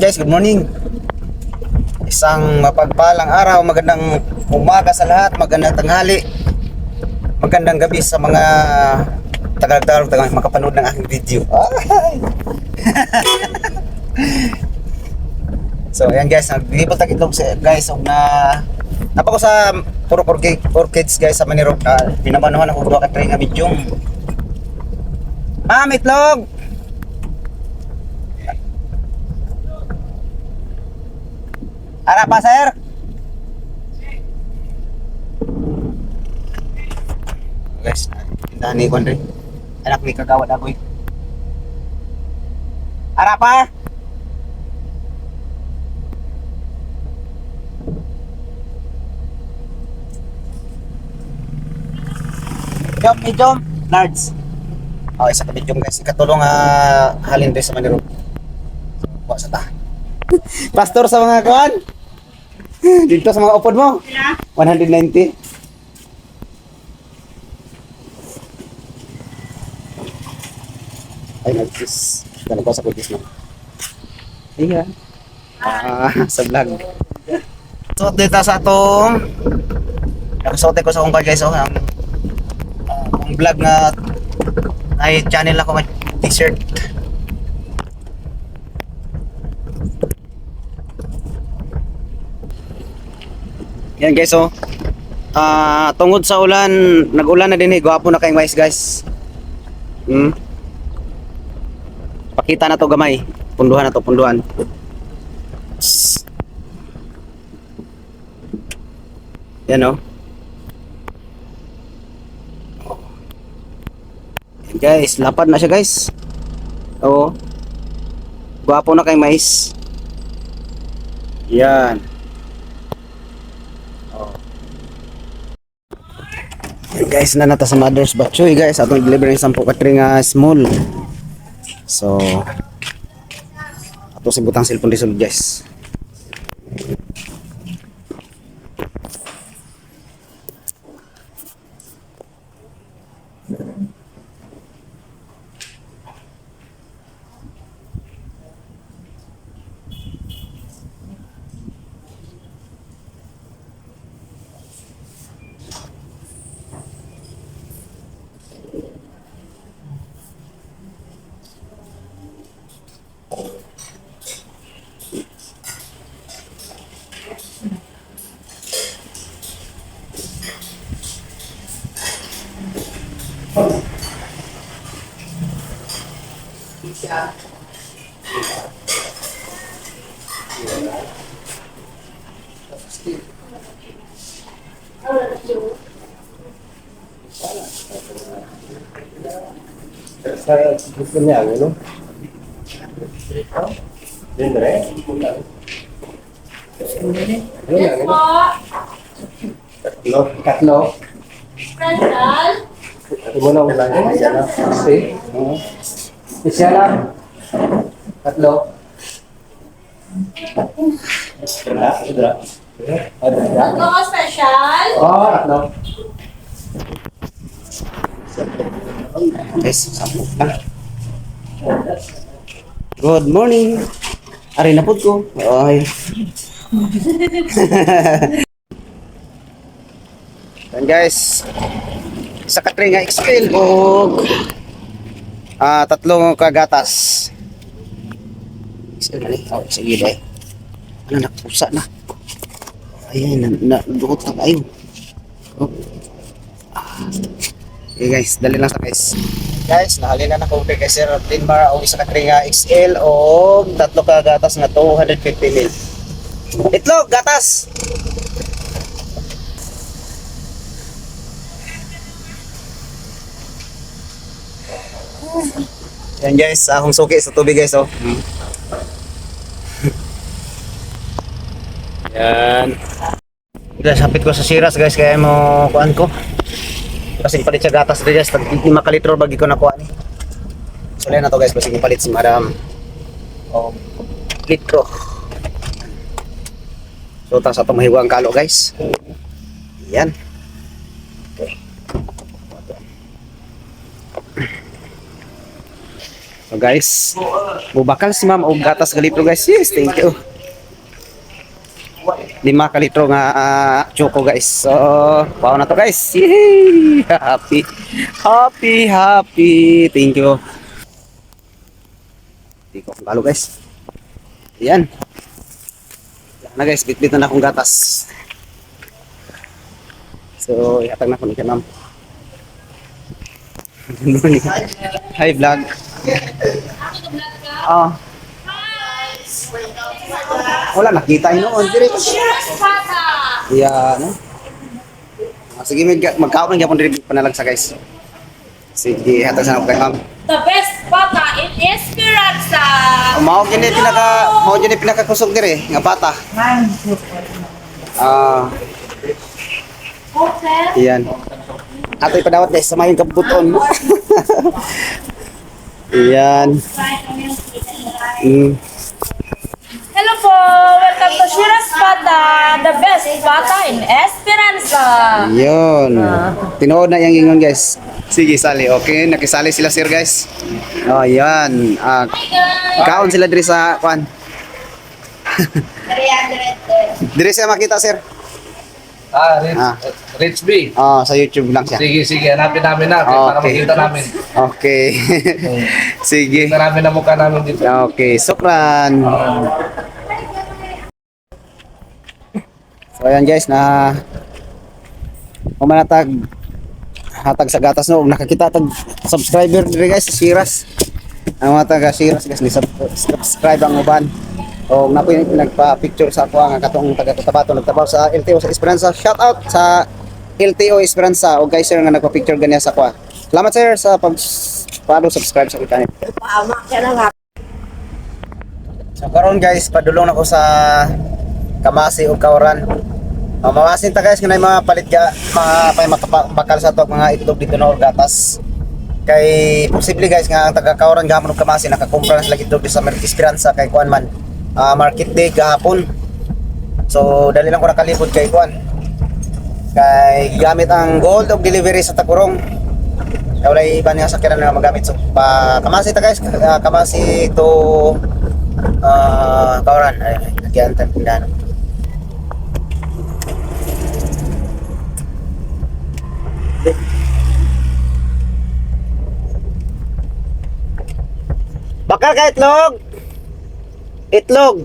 Guys, good morning. Isang mapagpalang araw, magandang umaga sa lahat, magandang tanghali, magandang gabi sa mga tagal-tagal tagal makapanood ng aking video. So ayan guys, naglibot ang itlog guys og na Napa ko sa puro orchid, orchids guys sa Manirog na pinamanuhan ako duha ka tray nga medium. Ma'am, itlog! Ara pa, sir? Guys, tindahan ni Juan rin. Anak ni kagawad ako eh. Ara pa? Medium, medium, large. Okay, sa medium guys. Ikatulong uh, halin rin sa Manirog. Kuha sa ta. Pastor sa mga kuan. Dito sa mga upod mo. 190. Ay, nagsis. Dala ko sa kudis mo. Iya. Ah, sa vlog. So, dito sa atong Nakasote ko sa kong guys, oh, ang, ah, ang vlog na ay channel ako ng t-shirt. Yan guys oh. Ah, tungod sa ulan, nag-ulan na din eh, gwapo na kayong mais guys. Hmm. Pakita na to gamay. Punduhan na to, punduhan. Yan oh. Yan, guys, lapad na siya guys. Oo. Gwapo na kayong mais. Yan. Yan guys, na nata sa Mother's Batchoy guys. Atong deliver ng 10 katring nga small. So, ato si butang cellphone disol guys. Sa gusto niya, ano? Dendre? Ano yan? po. Tatlo? Tatlo? Randall. Ito mo na niya. Isa na. Kasi? Isa na. Tatlo? Wala? Wala? Wala? Tatlo ka special. Oo, tatlo. Guys, sampo na. Good morning. Ari na pod ko. Ay. Yan guys. Sa katring nga XL og ah tatlong kagatas. XL na Oh, sige dai. Ano napusa na. Ayan, na, na duot na kayo. Oh. Ah. Okay guys, dali lang sa guys. Guys, nahalina na ko kay Sir Tinmar o isa nga XL o tatlo ka gatas nga 250 ml. Itlog, gatas. Yan guys, akong suki sa tubig guys oh. Yan. Guys, hapit ko sa siras guys kaya mo kuan ko. Kasi palit sa gatas rin guys, tag 5 ka litro bagi ko nakuha ni. So na to guys, kasi palit si madam. O litro. So ta sa itong mahiwagang kalo guys. Yan. Okay. So guys, bubakal si ma'am og gatas ka litro guys. Yes, thank you. Lima ka litro nga ah, choco guys. So, wow na to guys. Yay! Happy. Happy, happy. Thank you. Hindi ko kalo guys. Yan. Yan na guys, bitbit na akong gatas. So, ihatag na ko ni morning. Hi vlog. Ah. Wala nakita noon dire. Bata! Yan. Ah, sige, mag magkaon ng gyapon diri panalagsa guys. Sige, hatag sa kay ma'am. The best bata in Esperanza! Mao gini pinaka mao gini pinaka kusog dire nga bata. Ah, Hotel? iyan. Ato ipadawat guys sa mayong kabuton. Iyan. Mm. Bata! The best bata in Esperanza! Yun. Tinuod na yung ingon guys. Sige, sali. Okay, nakisali sila sir guys. Oh, yan. Ah, kaon sila diri sa kwan. Diri siya makita sir. Ah, Rich, Ah. Rich B. Oh, sa YouTube lang siya. Sige, sige, hanapin namin na para Okay. makita namin. Okay. Sige. Kita namin ang mukha namin dito. Okay, sukran. So ayan guys, na umanatag hatag sa gatas no, nakakita tag subscriber diri guys sa Shiras. Ang mga taga Shiras guys, ni sub- subscribe ang uban. O napoy nagpa-picture sa ako nga katong taga Cotabato nagtabaw sa LTO sa Esperanza. Shout out sa LTO Esperanza o guys sir nga nagpa-picture ganiya sa ako. Salamat sir sa pag follow subscribe sa kita So karon guys, padulong ako sa Kamasi ug Kauran. Uh, mawasin ta guys nga mga palit ga mga pay makabakal sa to mga itlog dito na gatas. Kay posible guys nga ang taga Kauran gamon ug Kamasi nakakumpra na sila itlog sa Merck Esperanza kay kuan man ah, market day gahapon. So dali lang ko nakalipod kay kuan. Kay gamit ang gold of delivery sa Takurong. Kaya wala iba niya sa na magamit. So, pa kamasi ta guys, ah, kamasi to ah kauran. Ay, nagyan tan tindahan. Bakal ka itlog? Itlog.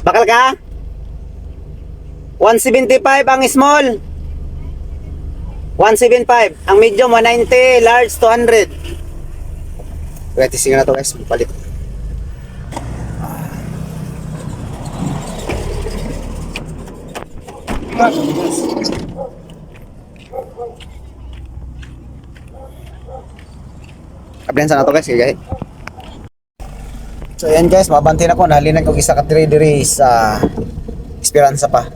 Bakal ka? 175 ang small. 175. Ang medium 190, large 200. Kaya tising na to guys, palit. Kablihan na to guys, kaya So yan guys, mabanti na ko, nahalinan ko isa ka diri diri sa Esperanza pa.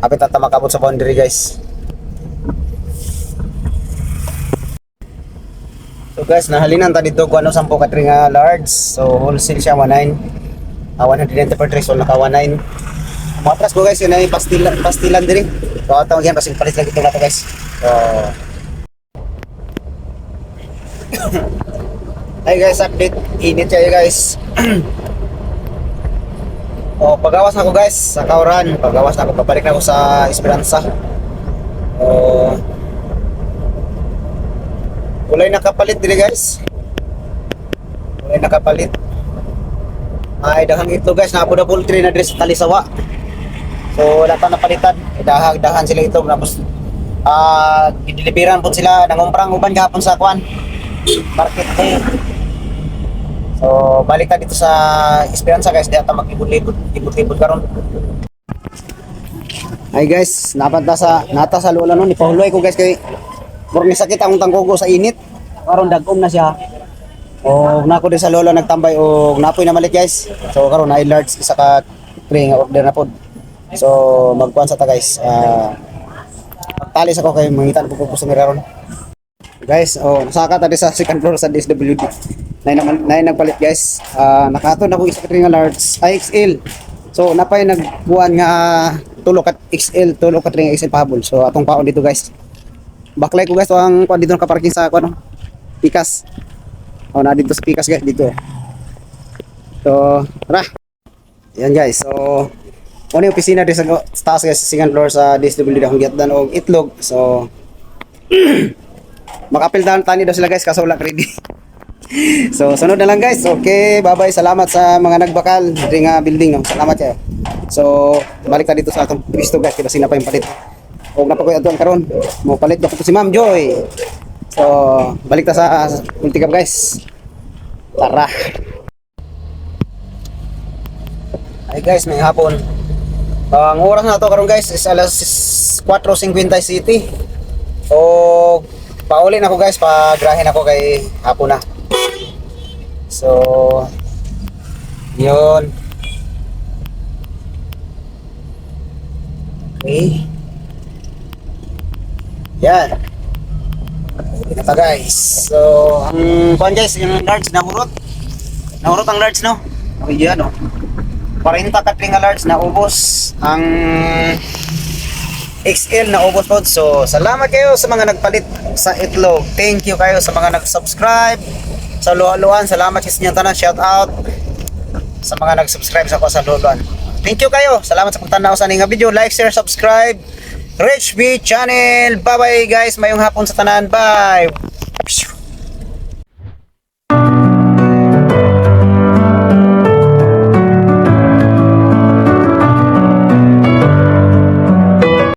Apit na tamakabot sa boundary guys. So guys, nahalinan ta dito kung ano 10 ka nga large. So wholesale siya 19. Ah 190 per tray, so naka 19. Matras ko guys, yun ay pastilan, pastilan diri. So ato yan, pasing palit lang ito na to guys. So Hi guys, update. Init siya guys. oh, pagawas ako guys sa Kauran. Pagawas ako, babalik na ako sa Esperanza. Oh, Kulay nakapalit dili guys. Kulay nakapalit. Ay dahang ito guys, na na poultry na diri sa Talisawa. So wala pa napalitan. Dahag dahan sila ito tapos ah uh, po sila nangumprang uban gahapon sa kwan. Market day. So balik ta dito sa Esperanza guys, di ata maglibot-libot, libot-libot karon. Ay guys, napanta sa nata sa lola no ni pahuloy ko guys kay Murag ni sakit ang tangkugo sa init. Karon dagom na siya. O nako din sa lola nagtambay o napoy na malit guys. So karon na large isa ka tray nga order na pod. So magkuan sa ta guys. Ah magtali sa ko kay mangitan ko po sa meron. Guys, oh nasaka ta sa second floor sa DSWD. Nay naman nay nagpalit guys. Ah nakaton ako isa ka large ay XL. So napay nagbuan nga tulo ka XL, tulo ka tray nga XL pahabol. So atong paon dito guys. Baklay ko guys, ang kuan dito nakaparking sa kuan. Pikas. Oh, na dito sa pikas guys, dito. So, tara. Yan guys. So, ano yung opisina dito sa, taas guys, sa second floor sa DSWD akong giatdan og itlog. So, makapil down tani daw sila guys kaso wala ready. so, sunod na lang guys. Okay, bye-bye. Salamat sa mga nagbakal diri nga building no. Salamat kayo. So, balik ta dito sa atong pwesto guys, kasi na pa yung palit. O napakoy adto karon. Mo palit ko si Ma'am Joy. So, balik ta sa Multicam guys. Tara. Ay guys, may hapon. Ang oras na to karon guys is alas 4:50 City. So, pauli na ako guys, pagrahin ako kay hapon na. So, yun. Okay. Yan. Ito na guys. So, ang kuhan guys, yung large nahurot. Nahurot ang large no? Okay, yan no? 40 katling large na ubos. Ang XL na ubos po. So, salamat kayo sa mga nagpalit sa itlog. Thank you kayo sa mga nag-subscribe. Sa luha-luhan, salamat sa inyong tanan. Shout out sa mga nag-subscribe sa ko sa luha Thank you kayo. Salamat sa pagtanaw sa aning video. Like, share, subscribe. Rich B Channel. Bye-bye guys. Mayong hapon sa tanan. Bye.